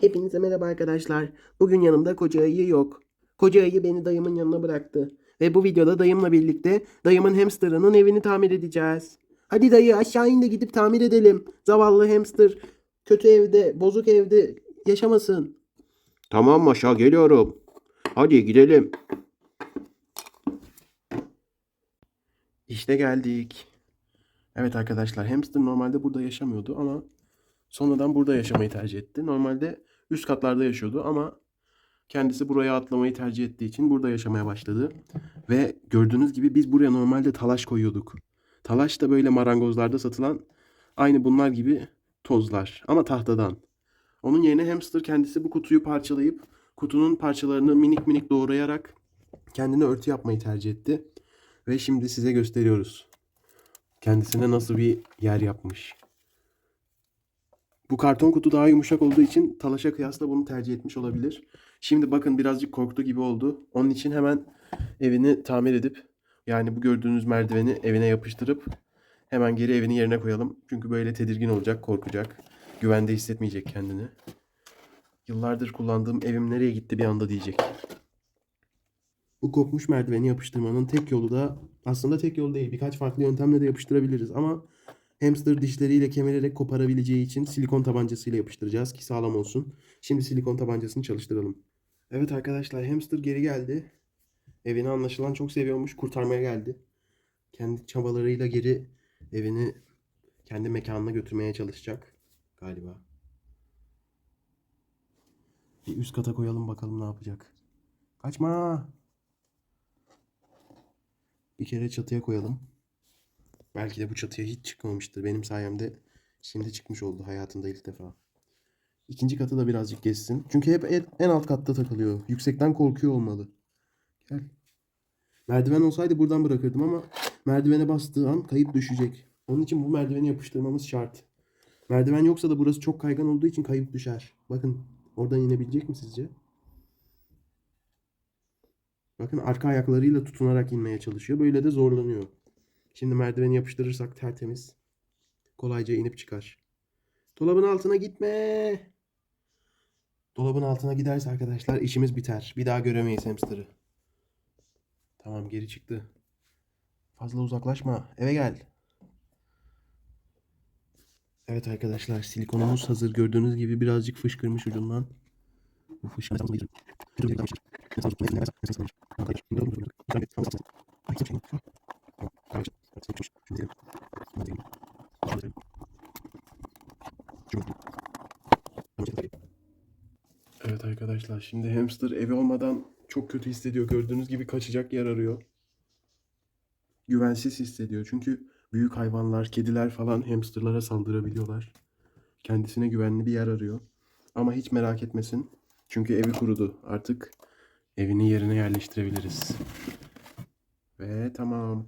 Hepinize merhaba arkadaşlar. Bugün yanımda koca ayı yok. Koca ayı beni dayımın yanına bıraktı. Ve bu videoda dayımla birlikte dayımın hamsterının evini tamir edeceğiz. Hadi dayı aşağı in de gidip tamir edelim. Zavallı hamster kötü evde, bozuk evde yaşamasın. Tamam Maşa geliyorum. Hadi gidelim. İşte geldik. Evet arkadaşlar hamster normalde burada yaşamıyordu ama sonradan burada yaşamayı tercih etti. Normalde üst katlarda yaşıyordu ama kendisi buraya atlamayı tercih ettiği için burada yaşamaya başladı. Ve gördüğünüz gibi biz buraya normalde talaş koyuyorduk. Talaş da böyle marangozlarda satılan aynı bunlar gibi tozlar ama tahtadan. Onun yerine hamster kendisi bu kutuyu parçalayıp kutunun parçalarını minik minik doğrayarak kendine örtü yapmayı tercih etti. Ve şimdi size gösteriyoruz. Kendisine nasıl bir yer yapmış. Bu karton kutu daha yumuşak olduğu için talaşa kıyasla bunu tercih etmiş olabilir. Şimdi bakın birazcık korktu gibi oldu. Onun için hemen evini tamir edip yani bu gördüğünüz merdiveni evine yapıştırıp hemen geri evini yerine koyalım. Çünkü böyle tedirgin olacak, korkacak. Güvende hissetmeyecek kendini. Yıllardır kullandığım evim nereye gitti bir anda diyecek. Bu kopmuş merdiveni yapıştırmanın tek yolu da aslında tek yol değil. Birkaç farklı yöntemle de yapıştırabiliriz ama hamster dişleriyle kemirerek koparabileceği için silikon tabancasıyla yapıştıracağız ki sağlam olsun. Şimdi silikon tabancasını çalıştıralım. Evet arkadaşlar hamster geri geldi. Evini anlaşılan çok seviyormuş. Kurtarmaya geldi. Kendi çabalarıyla geri evini kendi mekanına götürmeye çalışacak galiba. Bir üst kata koyalım bakalım ne yapacak. Kaçma. Bir kere çatıya koyalım. Belki de bu çatıya hiç çıkmamıştır. Benim sayemde şimdi çıkmış oldu hayatında ilk defa. İkinci katı da birazcık geçsin. Çünkü hep en alt katta takılıyor. Yüksekten korkuyor olmalı. Gel. Merdiven olsaydı buradan bırakırdım ama merdivene bastığı an kayıp düşecek. Onun için bu merdiveni yapıştırmamız şart. Merdiven yoksa da burası çok kaygan olduğu için kayıp düşer. Bakın oradan inebilecek mi sizce? Bakın arka ayaklarıyla tutunarak inmeye çalışıyor. Böyle de zorlanıyor. Şimdi merdiveni yapıştırırsak tertemiz. Kolayca inip çıkar. Dolabın altına gitme. Dolabın altına giderse arkadaşlar işimiz biter. Bir daha göremeyiz hamster'ı. Tamam geri çıktı. Fazla uzaklaşma. Eve gel. Evet arkadaşlar silikonumuz hazır. Gördüğünüz gibi birazcık fışkırmış ucundan. Bu fışkırma Evet arkadaşlar şimdi hamster evi olmadan çok kötü hissediyor. Gördüğünüz gibi kaçacak yer arıyor. Güvensiz hissediyor. Çünkü büyük hayvanlar, kediler falan hamsterlara saldırabiliyorlar. Kendisine güvenli bir yer arıyor. Ama hiç merak etmesin. Çünkü evi kurudu. Artık evini yerine yerleştirebiliriz. Ve tamam.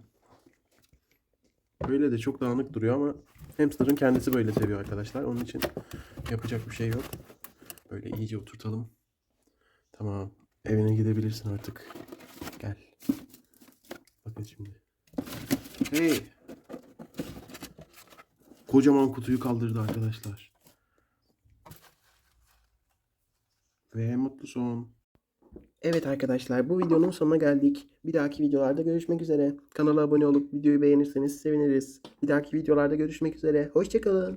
Böyle de çok dağınık duruyor ama hamsterın kendisi böyle seviyor arkadaşlar. Onun için yapacak bir şey yok. Böyle iyice oturtalım. Tamam. Evine gidebilirsin artık. Gel. Bakın şimdi. Hey. Kocaman kutuyu kaldırdı arkadaşlar. Ve mutlu son. Evet arkadaşlar bu videonun sonuna geldik. Bir dahaki videolarda görüşmek üzere. Kanala abone olup videoyu beğenirseniz seviniriz. Bir dahaki videolarda görüşmek üzere. Hoşçakalın.